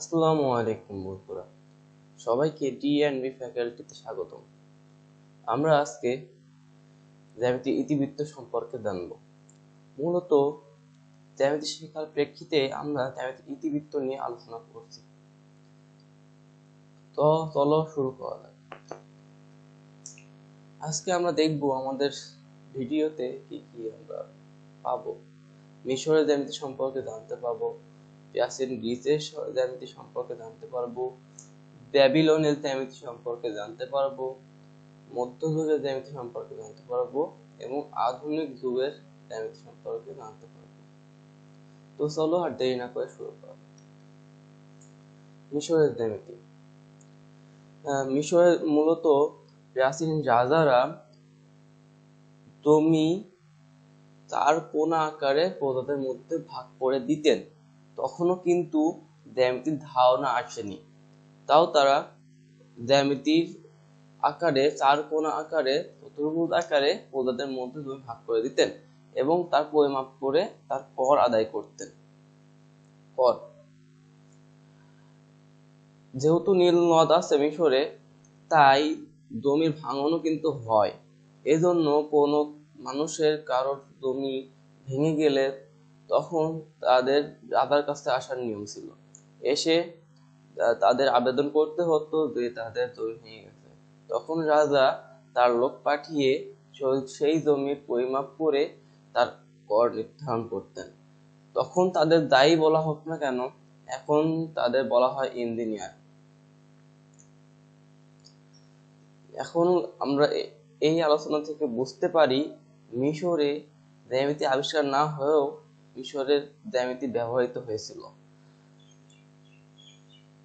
আসসালামু আলাইকুম বন্ধুরা। সবাইকে ডিএনবি ফ্যাকাল্টিতে স্বাগতম। আমরা আজকে জ্যামিতি ইতিবৃত্ত সম্পর্কে জানব। মূলত জ্যামিতি শেখার প্রেক্ষিতে আমরা জ্যামিতি ইতিবৃত্ত নিয়ে আলোচনা করছি। তো চলো শুরু করা যাক। আজকে আমরা দেখব আমাদের ভিডিওতে কি কি আমরা পাবো, মিশরের জ্যামিতি সম্পর্কে জানতে পাবো প্রাচীন গ্রিসের জ্যামিতি সম্পর্কে জানতে পারব ব্যাবিলনের জ্যামিতি সম্পর্কে জানতে পারব মধ্যযুগের জ্যামিতি সম্পর্কে জানতে পারব এবং আধুনিক যুগের জ্যামিতি সম্পর্কে জানতে পারব। তো চলো আর দেরি না করে শুরু করা। মিশরের জ্যামিতি। আহ, মিশরের মূলত প্রাচীন রাজারা জমি চার কোনা আকারে প্রজাদের মধ্যে ভাগ করে দিতেন। তখনও কিন্তু জ্যামিতির ধারণা আসেনি। তাও তারা জ্যামিতির আকারে চার কোনা আকারে চতুর্ভুজ আকারে প্রজাদের মধ্যে জমি ভাগ করে দিতেন এবং তার পরিমাপ করে তার কর আদায় করতেন। কর। যেহেতু নীল নদ আছে মিশরে, তাই জমির ভাঙনও কিন্তু হয়। এজন্য কোনো মানুষের কারোর জমি ভেঙে গেলে তখন তাদের রাজার কাছে আসার নিয়ম ছিল। এসে তাদের আবেদন করতে হতো যে তাদের জমি ভেঙে গেছে। তখন রাজা তার লোক পাঠিয়ে সেই জমির পরিমাপ করে তার কর নির্ধারণ করতেন। তখন তাদের দায়ী বলা হোক না কেন, এখন তাদের বলা হয় ইঞ্জিনিয়ার। এখন আমরা এই আলোচনা থেকে বুঝতে পারি মিশরে জ্যামিতি আবিষ্কার না হয়েও মিশরের জ্যামিতি ব্যবহৃত হয়েছিল।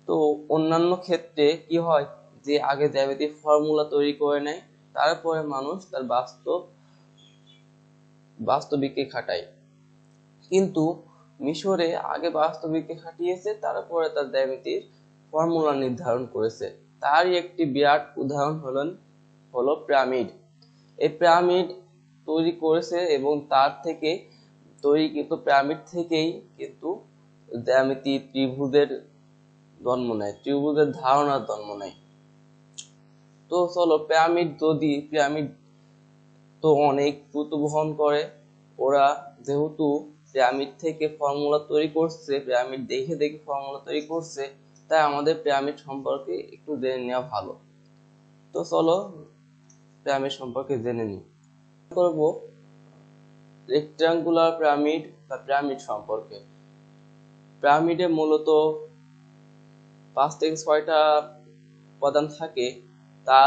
তো অন্যান্য ক্ষেত্রে কি হয় যে আগে জ্যামিতির ফর্মুলা তৈরি করে নেয়, তারপরে মানুষ তার বাস্তব, বাস্তবিককে খাটায়। কিন্তু মিশরে আগে বাস্তবিককে খাটিয়েছে, তারপরে তার জ্যামিতির ফর্মুলা নির্ধারণ করেছে। তারই একটি বিরাট উদাহরণ হলেন, হলো পিরামিড। এই পিরামিড তৈরি করেছে এবং তার থেকে তৈরিকৃত পিরামিড থেকেই কিন্তু জ্যামিতি ত্রিভুজের জন্ম নেয়, ত্রিভুজের ধারণার জন্ম নেয়। তো চলো পিরামিড যদি পিরামিড তো অনেক দ্রুত বহন করে। ওরা যেহেতু পিরামিড থেকে ফর্মুলা তৈরি করছে পিরামিড দেখে দেখে ফর্মুলা তৈরি করছে, তাই আমাদের পিরামিড সম্পর্কে একটু জেনে নেওয়া ভালো। তো চলো পিরামিড সম্পর্কে জেনে নিই। করব? রেক্ট্যাঙ্গুলার পিরামিড বা পিরামিড সম্পর্কে। পিরামিডে মূলত পাঁচ থেকে ছয়টা উপাদান থাকে। তা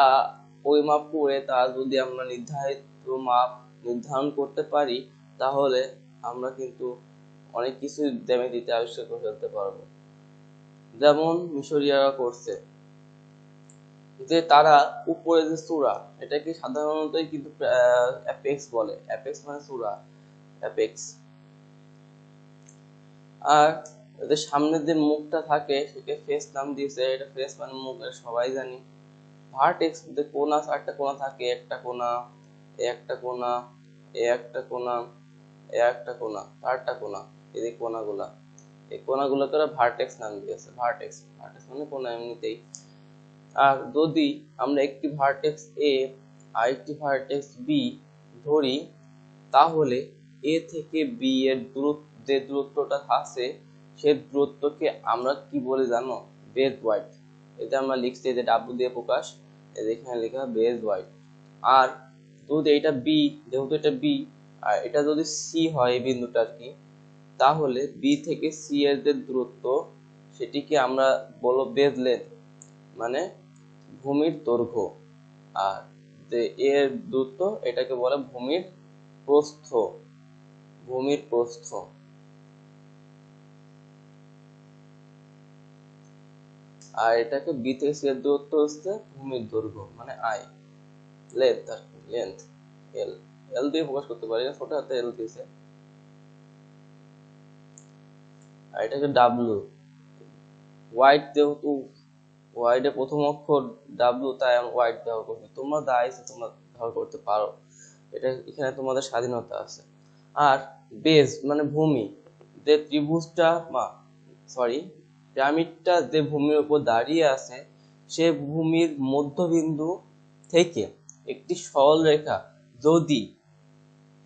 পরিমাপ করে তা যদি আমরা নির্ধারিত মাপ নির্ধারণ করতে পারি, তাহলে আমরা কিন্তু অনেক কিছু জ্যামিতিতে আবিষ্কার করে ফেলতে পারব। যেমন মিশরীয়রা করছে যে তারা উপরে যে চূড়া এটাকে সাধারণতই কিন্তু অ্যাপেক্স বলে। অ্যাপেক্স মানে চূড়া অ্যাপেক্স আর এদের সামনের যে মুখটা থাকে সেটা ফেস নাম দিয়েছে, এটা ফেস মানে মুখ সবাই জানি। ভার্টেক্স যে কোনা, চারটা কোনা থাকে, একটা কোনা একটা কোনা একটা কোনা একটা কোনা, চারটা কোনা, এই কোনাগুলা। এই কোনাগুলোকে ওরা ভার্টেক্স নাম দিয়েছে ভার্টেক্স ভার্টেক্স মানে কোনা এমনিতেই। আর যদি আমরা একটি ভার্টেক্স এ আর একটি ভার্টেক্স বি ধরি, তাহলে এ থেকে বি এর দূরত্ব, যে দূরত্বটা আছে, সে দূরত্বকে আমরা কি বলে জানো? বেজ ওয়াইড এটা আমরা লিখছি যে ডাব্লু দিয়ে প্রকাশ এখানে লেখা বেজ ওয়াইড আর যদি এটা বি যেহেতু এটা বি আর এটা যদি সি হয় এই বিন্দুটা আর কি, তাহলে বি থেকে সি এর যে দূরত্ব, সেটিকে আমরা বলব বেজ লেন্থ মানে ভূমির দৈর্ঘ্য। আর যে এর দূরত্ব, এটাকে বলে ভূমির প্রস্থ। ভূমির প্রস্থ। আর এটাকে বি থেকে সি এর দূরত্ব হচ্ছে ভূমির দৈর্ঘ্য মানে আই লেন্থ আর কি লেন্থ এল এল দিয়ে প্রকাশ করতে পারি না, ছোট হাতে এল দিয়েছে। আর এটাকে ডাব্লু হোয়াইট যেহেতু ওয়াইডে প্রথম অক্ষর ডাব্লু তাই আমি হোয়াইট ব্যবহার করছি। তোমরা যা তোমরা ব্যবহার করতে পারো। এটা এখানে তোমাদের স্বাধীনতা আছে। আর বেস মানে ভূমি, যে ত্রিভুজটা বা সরি পিরামিডটা যে ভূমির উপর দাঁড়িয়ে আছে, সে ভূমির মধ্যবিন্দু থেকে একটি সরল রেখা যদি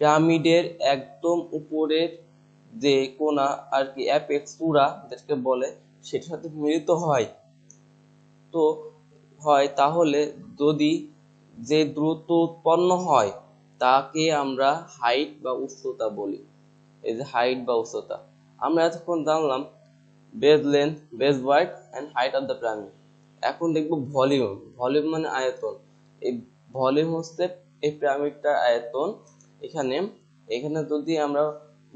পিরামিডের একদম উপরের যে কোণা আর কি অ্যাপেক্স পুরা যেটাকে বলে, সেটার সাথে মিলিত হয়, তো হয় তাহলে যদি যে দ্রুত উৎপন্ন হয় তাকে আমরা হাইট বা উচ্চতা বলি। এই যে হাইট বা উচ্চতা। আমরা এতক্ষণ জানলাম base length base wide and height of the pyramid এখন দেখব ভলিউম ভলিউম মানে আয়তন। এই ভলিউম হচ্ছে এই পিরামিডটার আয়তন। এখানে এখানে যদি আমরা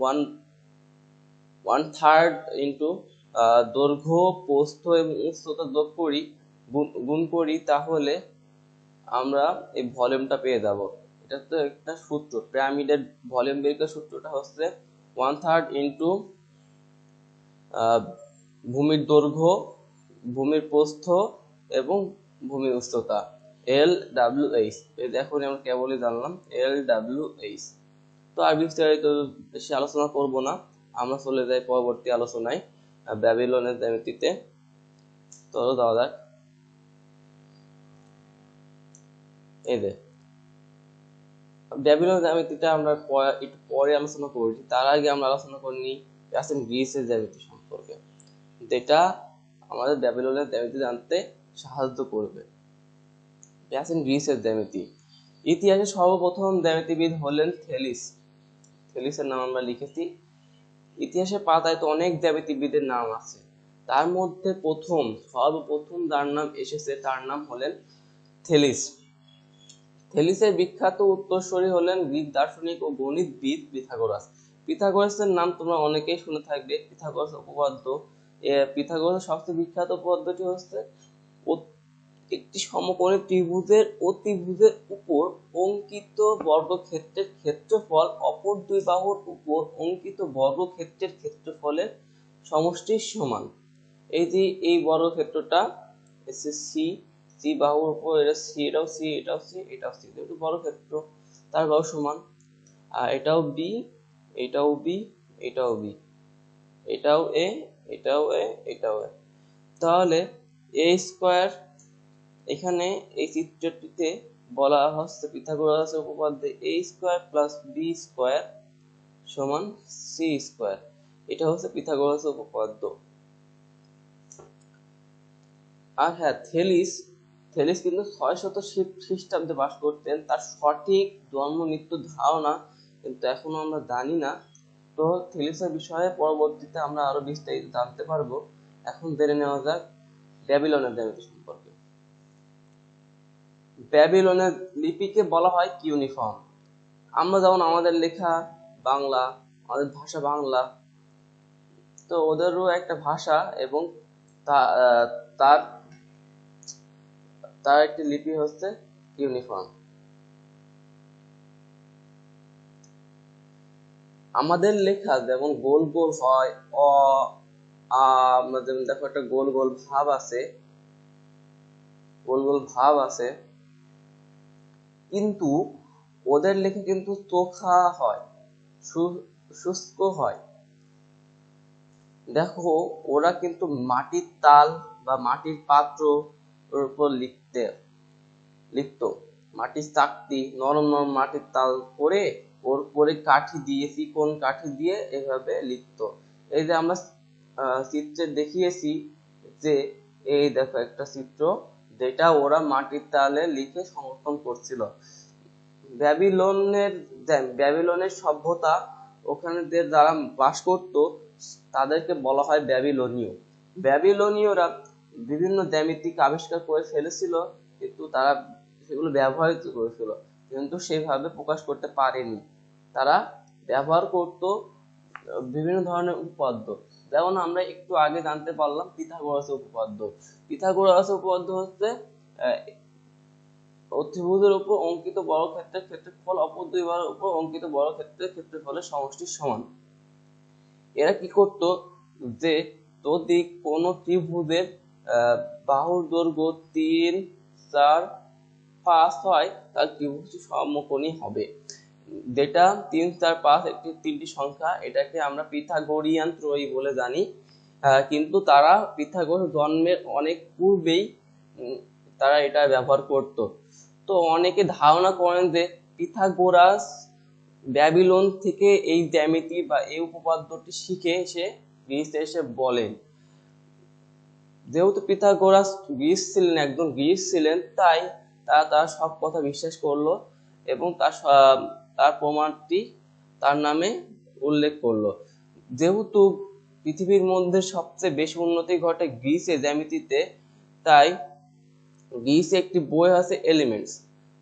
ওয়ান ওয়ান থার্ড ইন্টু দৈর্ঘ্য, প্রস্থ এবং উচ্চতা যোগ করি, গুণ করি, তাহলে আমরা এই ভলিউমটা পেয়ে যাব। এটা তো একটা সূত্র পিরামিডের ভলিউম বের করার সূত্রটা হচ্ছে ওয়ান থার্ড ইন্টু ভূমির দৈর্ঘ্য, ভূমির প্রস্থ এবং ভূমির উচ্চতা এল ডাব্লিউ এইচ এই দেখো আমরা কেবলই জানলাম এল ডাব্লিউ এইচ তো আর বিস্তারিত বেশি আলোচনা করব না, আমরা চলে যাই পরবর্তী আলোচনায় ব্যাবিলনের জ্যামিতিতে। যাওয়া যাক এই যে ব্যাবিলন জ্যামিতিটা আমরা একটু পরে আলোচনা করেছি। তার আগে আমরা আলোচনা করে করিনি প্রাচীন গ্রিসের জ্যামিতি সম্পর্কে। যেটা আমাদের ব্যাবিলনের জ্যামিতি জানতে সাহায্য করবে। প্রাচীন গ্রিসের জ্যামিতি। ইতিহাসে সর্বপ্রথম জ্যামিতিবিদ হলেন থেলিস। থেলিসের নাম আমরা লিখেছি। ইতিহাসের পাতায় তো অনেক জ্যামিতিবিদের নাম আছে। তার মধ্যে প্রথম, সর্বপ্রথম যার নাম এসেছে তার নাম হলেন থেলিস। থেলিসের বিখ্যাত উত্তরসূরি হলেন গ্রিক দার্শনিক ও গণিতবিদ পিথাগোরাস। পিথাগোরাসের নাম তোমরা অনেকেই শুনে থাকবে। পিথাগোরাস উপপাদ্য পিথাগোরাসের সবচেয়ে বিখ্যাত উপপাদ্যটি হচ্ছে একটি সমকোণী ত্রিভুজের অতিভুজের উপর অঙ্কিত বর্গক্ষেত্রের ক্ষেত্রফল, অপর দুই বাহুর উপর অঙ্কিত বর্গক্ষেত্রের ক্ষেত্রফলের সমষ্টির সমান। এই যে, এই বর্গক্ষেত্রটা এসে সি বাহুর উপর, এটা সি, এটাও সি এটাও সি এটাও সি যেহেতু বর্গক্ষেত্র তার বাহু সমান। আর এটাও বি এটাও বি এটাও বি এটাও এ এটাও এ এটাও এ তাহলে এ স্কোয়ার এখানে এই চিত্রটিতে বলা হচ্ছে পিথাগোরাস উপপাদ্যে a square plus B square সমান সি স্কয়ার এটা হচ্ছে পিথাগোরাস উপপাদ্য। আর হ্যাঁ থেলিস থেলিস কিন্তু ছয় শত খ্রিস্টাব্দে বাস করতেন। তার সঠিক জন্ম, মৃত্যু ধারণা কিন্তু এখনও আমরা জানি না। তো থেলিসের বিষয়ে পরবর্তীতে আমরা আরও বিস্তারিত জানতে পারব। এখন জেনে নেওয়া যাক ব্যাবিলনের জ্যামিতি সম্পর্কে। ব্যাবিলনের লিপিকে বলা হয় কিউনিফর্ম। আমরা যেমন আমাদের লেখা বাংলা, আমাদের ভাষা বাংলা, তো ওদেরও একটা ভাষা এবং তার তার একটি লিপি হচ্ছে ইউনিফর্ম। আমাদের লেখা যেমন গোল গোল হয়, অ যেমন দেখো একটা গোল গোল ভাব আছে, গোল গোল ভাব আছে, কিন্তু ওদের লেখা কিন্তু চোখা হয় শুষ্ক হয়। দেখো, ওরা কিন্তু মাটির তাল বা মাটির পাত্র উপর লিখতে লিখতো মাটির চাকতি, নরম নরম মাটির তাল করে ওর পরে কাঠি দিয়ে চিকন কাঠি দিয়ে এভাবে লিখতো এই যে আমরা চিত্রে দেখিয়েছি যে এই দেখো একটা চিত্র যেটা ওরা মাটির তালে লিখে সংরক্ষণ করছিল। ব্যাবিলনের ব্যাবিলনের সভ্যতা ওখানে যারা বাস করত, তাদেরকে বলা হয় ব্যাবিলনীয়। ব্যাবিলনীয়রা বিভিন্ন জ্যামিতিক আবিষ্কার করে ফেলেছিল, কিন্তু তারা সেগুলো ব্যবহৃত করেছিল। কিন্তু সেভাবে প্রকাশ করতে পারেনি। তারা ব্যবহার করত বিভিন্ন ধরনের উপপাদ্য। যেমন আমরা একটু আগে জানতে পারলাম পিথাগোরাসের উপপাদ্য। পিথাগোরাসের উপপাদ্য হচ্ছে অতিভুজের উপর অঙ্কিত বড় ক্ষেত্রের ক্ষেত্রফল অপর দুই বারের উপর অঙ্কিত বড় ক্ষেত্রের ক্ষেত্রফলের সমষ্টির সমান। এরা কি করত যে যদি কোন ত্রিভুজের বাহুর দৈর্ঘ্য তিন, চার, পাঁচ হয়, তার ত্রিভুজটি সমকোণী হবে। যেটা তিন, চার, পাঁচ একটি তিনটি সংখ্যা, এটাকে আমরা পিথাগোরিয়ান ত্রয়ী বলে জানি। কিন্তু তারা পিথাগোরাস জন্মের অনেক পূর্বেই তারা এটা ব্যবহার করত। তো অনেকে ধারণা করেন যে পিথাগোরাস ব্যাবিলন থেকে এই জ্যামিতি বা এই উপপাদ্যটি শিখে এসে গ্রিসে এসে বলেন। যেহেতু পিথাগোরাস গ্রিস ছিলেন, একজন গ্রিস ছিলেন, তাই তারা তার সব কথা বিশ্বাস করল এবং তার তার প্রমাণটি তার নামে উল্লেখ করল। যেহেতু পৃথিবীর মধ্যে সবচেয়ে বেশি উন্নতি ঘটে গ্রিসে জ্যামিতিতে, তাই গ্রিসে একটি বই আছে এলিমেন্টস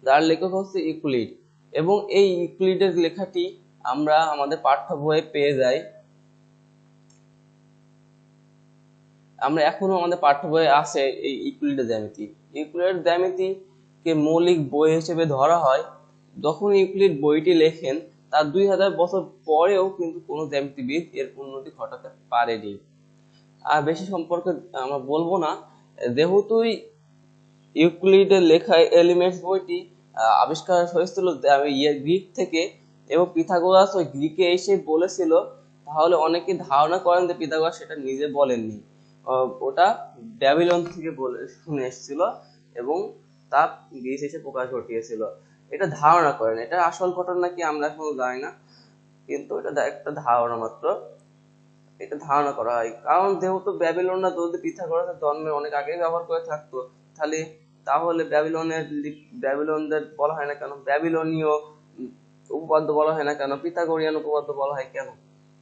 যার লেখক হচ্ছে ইকুলিড এবং এই ইকুলিডের লেখাটি আমরা আমাদের পাঠ্য বইয়ে পেয়ে যাই। আমরা এখনও আমাদের পাঠ্য বইয়ে আছে এই ইউক্লিডের জ্যামিতি। ইউক্লিডের জ্যামিতিকে মৌলিক বই হিসেবে ধরা হয়। যখন ইউক্লিড বইটি লেখেন, তার দুই হাজার বছর পরেও কিন্তু কোনো জ্যামিতিবিদ এর উন্নতি ঘটাতে পারেনি। আর বেশি সম্পর্কে আমরা বলব না। যেহেতু ইউক্লিডের লেখা এলিমেন্টস বইটি আবিষ্কার হয়েছিল ইয়ে গ্রিক থেকে এবং পিথাগোরাস ওই গ্রিকে এসে বলেছিল, তাহলে অনেকে ধারণা করেন যে পিথাগোরাস সেটা নিজে বলেননি। ওটা ব্যাবিলন থেকে বলে, শুনে এসেছিল এবং তা গ্রিস এসে প্রকাশ ঘটিয়েছিল। এটা ধারণা করেন। এটা আসল ঘটনা কি আমরা এখনও জানি না। কিন্তু এটা একটা ধারণা মাত্র। এটা ধারণা করা হয়। কারণ যেহেতু ব্যাবিলনরা যদি পিথাগোরাসের জন্মের অনেক আগেই ব্যবহার করে থাকতো, তাহলে তাহলে ব্যাবিলনের ব্যাবিলনদের বলা হয় না কেন? ব্যাবিলনীয় উপপাদ্য বলা হয় না কেন? পিথাগোরিয়ান উপপাদ্য বলা হয় কেন?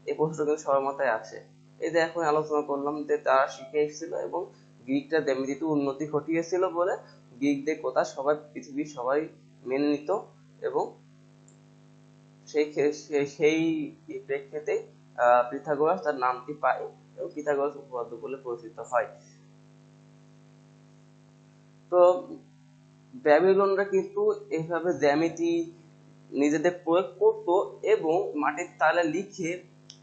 এই প্রশ্ন কিন্তু সবার মাথায় আসে। এই যে এখন আলোচনা করলাম যে তারা শিখে এসেছিল এবং গ্রিকরা জ্যামিতিতে উন্নতি ঘটিয়েছিল বলে গ্রিকদের কথা সবাই, পৃথিবীর সবাই মেনে নিত এবং সেই সেই প্রেক্ষিতে পিথাগোরাস তার নামটি পায় এবং পিথাগোরাস উপপাদ্য বলে পরিচিত হয়। তো ব্যাবিলনরা কিন্তু এইভাবে জ্যামিতি নিজেদের প্রয়োগ করত এবং মাটির তালে লিখে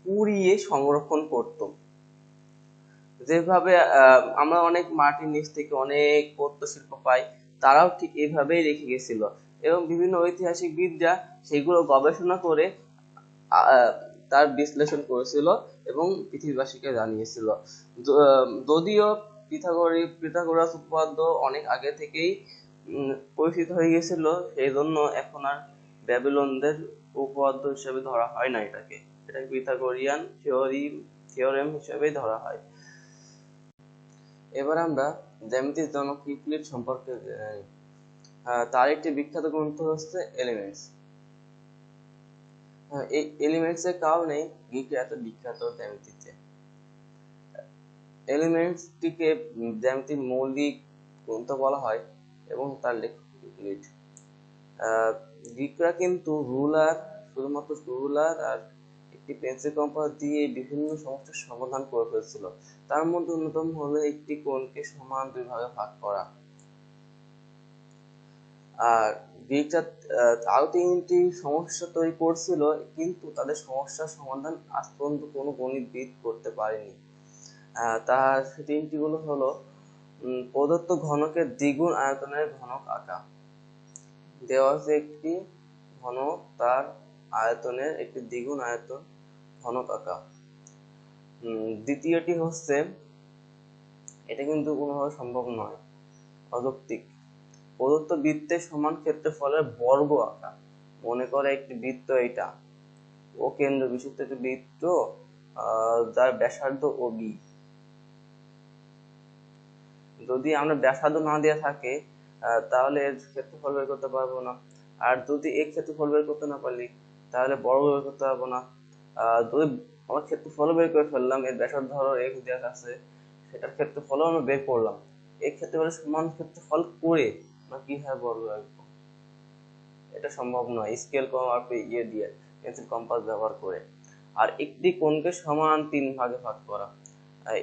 পুড়িয়ে সংরক্ষণ করত। যেভাবে আমরা অনেক মাটির নিচ থেকে অনেক প্রত্যশিল্প পাই, তারাও ঠিক এভাবেই রেখে গেছিল। এবং বিভিন্ন ঐতিহাসিকবিদরা সেগুলো গবেষণা করে তার বিশ্লেষণ করেছিল এবং পৃথিবীবাসীকে জানিয়েছিল। যদিও পিথাগোরি, পিথাগোরাস উপপাদ্য অনেক আগে থেকেই পরিচিত হয়ে গেছিল সেই জন্য এখন আর ব্যাবিলনদের উপপাদ্য হিসেবে ধরা হয় না এটাকে। এটা পিথাগোরিয়ান থিওরি থিওরেম হিসেবেই ধরা হয়। এবার আমরা জ্যামিতির জনক ইউক্লিড সম্পর্কে তার একটি বিখ্যাত গ্রন্থ হচ্ছে এলিমেন্টস এই এলিমেন্টস এর কারণেই গ্রিকরা এত বিখ্যাত জ্যামিতিতে। এলিমেন্টসটিকে জ্যামিতির মৌলিক গ্রন্থ বলা হয় এবং তার লেখক ইউক্লিড। গ্রিকরা কিন্তু রুলার শুধুমাত্র রুলার আর একটি পেন্সিল কম্পাস দিয়ে বিভিন্ন সমস্যার সমাধান করে ফেলছিল। তার মধ্যে অন্যতম হলো একটি কোণকে সমান দুই ভাগে ভাগ করা। আর গ্রিকরা আরও তিনটি সমস্যা তৈরি করছিল, কিন্তু তাদের সমস্যার সমাধান আজ পর্যন্ত কোনো গণিতবিদ করতে পারেনি। তার তিনটি গুলো হলো প্রদত্ত ঘনকের দ্বিগুণ আয়তনের ঘনক আঁকা। দেওয়া আছে একটি ঘনক, তার আয়তনের একটি দ্বিগুণ আয়তন। ঘনক আঁকা দ্বিতীয়টি হচ্ছে, এটা কিন্তু কোনোভাবে সম্ভব নয়, অযৌক্তিক। প্রদত্ত বৃত্তের সমান ক্ষেত্রফলের বর্গ আঁকা মনে করে একটি বৃত্ত এটা ও কেন্দ্র বিশিষ্ট একটি বৃত্ত যার ব্যাসার্ধ ও বি যদি আমরা ব্যাসার্ধ না দেওয়া থাকে তাহলে এর ক্ষেত্রফল বের করতে পারব না। আর যদি এই ক্ষেত্রফল বের করতে না পারলি, তাহলে বর্গ বের করতে পারব না। যদি আমরা ক্ষেত্রফল বের করে ফেললাম এর ব্যাসার্ধ ধরো এক্স দেওয়া আছে, সেটার ক্ষেত্রফলও আমরা বের করলাম। এই ক্ষেত্রফলের সমান ক্ষেত্রফল করে আমরা কীভাবে বর্গ রাখব এটা সম্ভব নয়। স্কেল কম আর ইয়ে দিয়ে পেন্সিল কম্পাস ব্যবহার করে। আর একটি কোণকে সমান তিন ভাগে ভাগ করা।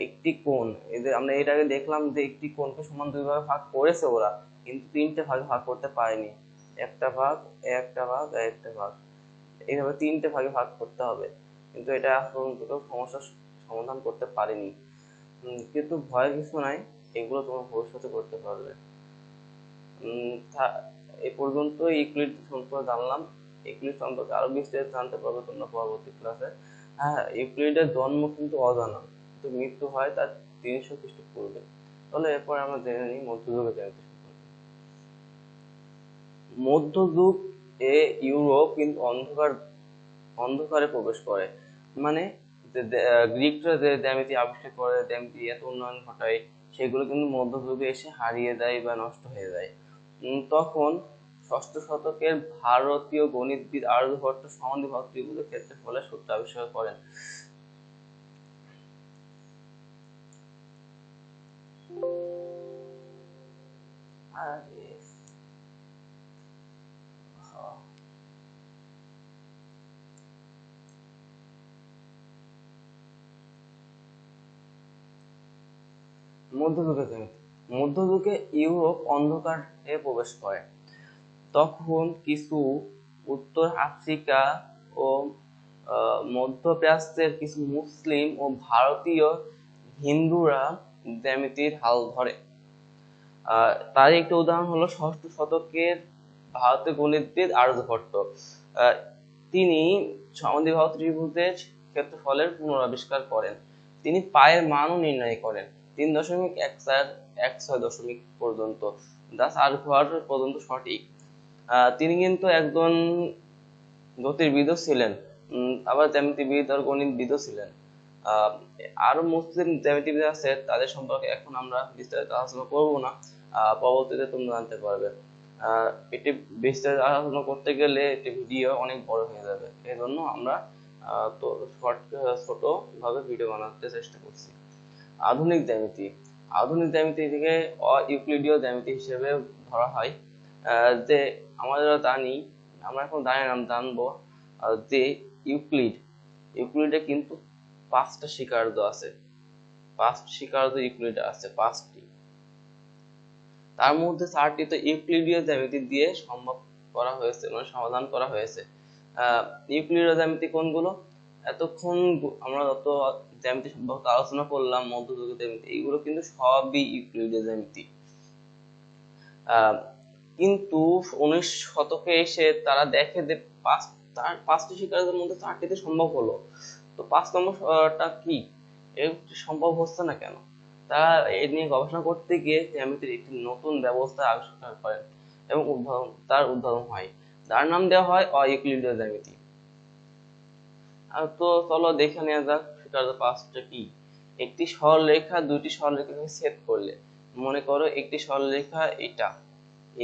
একটি কোণ যে আমরা এর আগে দেখলাম যে একটি কোণকে সমান দুই ভাগে ভাগ করেছে ওরা, কিন্তু তিনটে ভাগে ভাগ করতে পারেনি। একটা ভাগ একটা ভাগ একটা ভাগ। এইভাবে তিনটে ভাগে ভাগ করতে হবে। কিন্তু এটা এখন পর্যন্ত কেউ সমস্যার সমাধান করতে পারেনি। কিন্তু ভয় কিছু নাই, এগুলো তোমার ভবিষ্যতে করতে পারবে। এ পর্যন্ত ইউক্লিড সম্পর্কে জানলাম। ইউক্লিড সম্পর্কে আরও বিস্তারিত জানতে পারবে তোমরা পরবর্তী ক্লাসে। হ্যাঁ ইউক্লিডের জন্ম কিন্তু অজানা। কিন্তু মৃত্যু হয় তার তিনশো খ্রিস্টপূর্বে তাহলে এরপর আমরা জেনে নিই জ্যামিতি সম্পর্কে মধ্যযুগ এ ইউরোপ কিন্তু অন্ধকার, অন্ধকারে প্রবেশ করে। মানে গ্রিকরা যে জ্যামিতি আবিষ্কার করে, জ্যামিতি এত উন্নয়ন ঘটায়, সেগুলো কিন্তু মধ্যযুগে এসে হারিয়ে দেয় বা নষ্ট হয়ে যায়। তখন ষষ্ঠ শতকের ভারতীয় গণিতবিদ আর্যভট্ট সমাধিভক্ত ত্রিভুজের ক্ষেত্রফলের সূত্র আবিষ্কার করেন। আরে হ্যাঁ। মধ্যযুগে জ্যামিতি মধ্যযুগে ইউরোপ অন্ধকারে প্রবেশ করে। তখন কিছু উত্তর আফ্রিকা ও মধ্যপ্রাচ্যের কিছু মুসলিম ও ভারতীয় হিন্দুরা জ্যামিতির হাল ধরে। তার একটি উদাহরণ হলো ষষ্ঠ শতকের ভারতীয় গণিতবিদ আর্যভট্ট তিনি সমাধিবাহু ত্রিভুজের ক্ষেত্রফলের পুনরাবিষ্কার করেন। তিনি পায়ের মানও নির্ণয় করেন। তিন দশমিক এক চার, এক ছয় দশমিক পর্যন্ত। দাস আর্যভট্ট পর্যন্ত সঠিক। তিনি কিন্তু একজন জ্যোতির্বিদও ছিলেন। আবার জ্যামিতিবিদ আর গণিতবিদও ছিলেন। আরও মুসলিম জ্যামিতিবিদ আছে, তাদের সম্পর্কে এখন আমরা বিস্তারিত আলোচনা করব না। পরবর্তীতে তোমরা জানতে পারবে। এটি বিস্তারিত আলোচনা করতে গেলে একটি ভিডিও অনেক বড় হয়ে যাবে। এই জন্য আমরা তো শর্ট ছোট ভাবে ভিডিও বানাতে চেষ্টা করছি। আধুনিক জ্যামিতি। আধুনিক জ্যামিতি থেকে অইউক্লিডীয় জ্যামিতি হিসেবে ধরা হয়। যে আমরা যারা জানি, আমরা এখন জানি নাম জানব যে ইউক্লিড, ইউক্লিডে কিন্তু পাঁচটা স্বীকার্য আছে। পাঁচটি স্বীকার্য ইউক্লিডে আছে, পাঁচটি। তার মধ্যে চারটি তো ইউক্লিডীয় জ্যামিতি দিয়ে সম্ভব করা হয়েছে মানে সমাধান করা হয়েছে। ইউক্লিডীয় জ্যামিতি কোনগুলো? এতক্ষণ আমরা যত জ্যামিতি সম্পর্কে আলোচনা করলাম মধ্যযুগের জ্যামিতি এইগুলো কিন্তু সবই ইউক্লিডীয় জ্যামিতি কিন্তু উনিশ শতকে এসে তারা দেখে যে পাঁচ, তার পাঁচটি শিকারদের মধ্যে চারটিতে সম্ভব হলো। তো পাঁচ নম্বরটা কি? সম্ভব হচ্ছে না কেন? তারা এ নিয়ে গবেষণা করতে গিয়ে জ্যামিতির একটি নতুন ব্যবস্থা আবিষ্কার করেন এবং উদ্ভাবন, তার উদ্ভাবন হয়। যার নাম দেওয়া হয় অইউক্লিডীয় জ্যামিতি। আর তো চলো দেখে নেওয়া যাক। শিকারদের পাঁচটা কি একটি সরলরেখা করলে। মনে করো একটি সরলরেখা এটা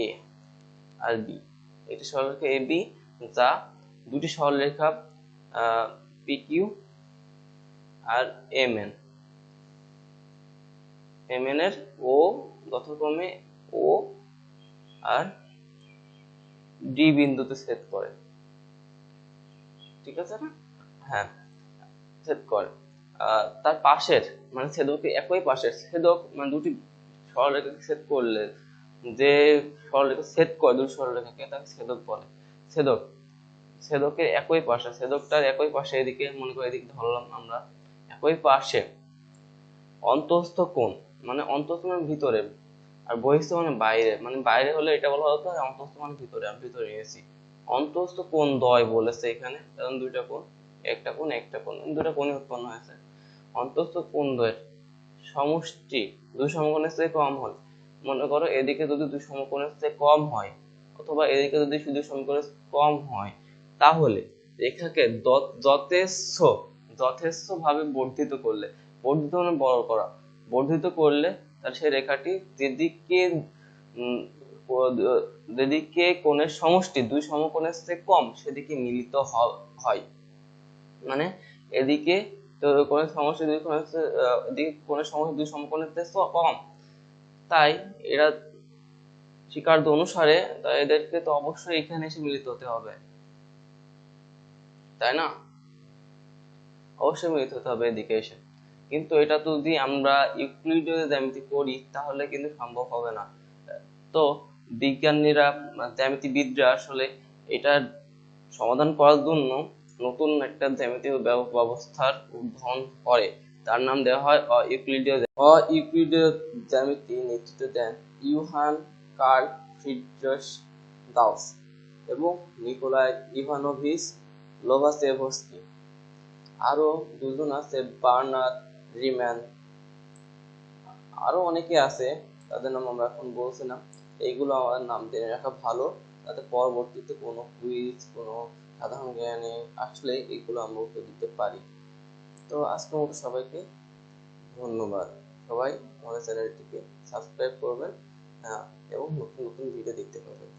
এ আর বি একটি সরলরেখা এ বি যা দুটি সরলরেখা P Q R M N M N এর ও যথাক্রমে ও আর ডি বিন্দুতে ছেদ করে। ঠিক আছে? না হ্যাঁ। ছেদ করে। তার পাশের মানে ছেদক একই পাশের ছেদক মানে দুটি সরলরেখাকে ছেদ করলে যে সরলরেখা ছেদ করে, দুটি সরলরেখাকে তাকে ছেদক বলে। ছেদক ছেদকের একই পাশে ছেদকটার একই পাশে এদিকে, মনে করে এদিকে ধরলাম আমরা, একই পাশে অন্তস্থ কোণ মানে অন্তস্থ মানে ভিতরে আর বহিস্থ মানে বাইরে। মানে বাইরে হলে এটা বলা হতো আর অন্তস্থ মানে ভিতরে, আমি ভিতরে নিয়েছি অন্তস্থ কোণ দয় বলেছে এখানে, কারণ দুইটা কোণ। একটা কোণ একটা কোণ, দুটো কোণই উৎপন্ন হয়েছে। অন্তস্থ কোণ দ্বয়ের সমষ্টি দুই সমকোণের চেয়ে কম হয়। মনে করো এদিকে যদি দুই সমকোণের চেয়ে কম হয়, অথবা এদিকে যদি শুধু সমকোণের কম হয়, তাহলে রেখাকে যথেচ্ছ ভাবে বর্ধিত করলে, বর্ধিত মানে বড় করা, বর্ধিত করলে তাহলে সেই রেখাটি যেদিকে যেদিকে কোণের সমষ্টি দুই সমকোণের চেয়ে কম, সেদিকে মিলিত হয়। মানে এদিকে কোণের সমষ্টি দুই কোণের এদিকে কোণের সমষ্টি দুই সমকোণের চেয়ে কম। তাই এরা স্বীকার্য অনুসারে তা এদেরকে তো অবশ্যই এখানে এসে মিলিত হতে হবে। তাই না? অবশ্যই মিলিত হতে হবে এদিকে এসে। কিন্তু এটা যদি আমরা ইউক্লিডীয় জ্যামিতি করি, তাহলে কিন্তু সম্ভব হবে না। তো বিজ্ঞানীরা, জ্যামিতিবিদরা আসলে এটার সমাধান করার জন্য নতুন একটা জ্যামিতীয় ব্যব- ব্যবস্থার উদ্ভাবন করে। তার নাম দেওয়া হয় অইউক্লিডীয় অইউক্লিডীয় জ্যামিতি নেতৃত্ব দেন ইউহান কার্ল ফ্রিডরিশ গাউস এবং নিকোলাই ইভানোভিচ লোভাসেভস্কি আরও দুজন আছে, বার্নার্ড রিম্যান। আরও অনেকে আছে, তাদের নাম আমরা এখন বলছি না। এইগুলো আমাদের নাম জেনে রাখা ভালো যাতে পরবর্তীতে কোনো কুইজ কোনো সাধারণ জ্ঞানে আসলে এগুলো আমরা উত্তর দিতে পারি। তো আজকের মতো সবাইকে ধন্যবাদ। সবাই আমাদের চ্যানেলটিকে সাবস্ক্রাইব করবেন আহ, এবং নতুন নতুন ভিডিও দেখতে পাবেন।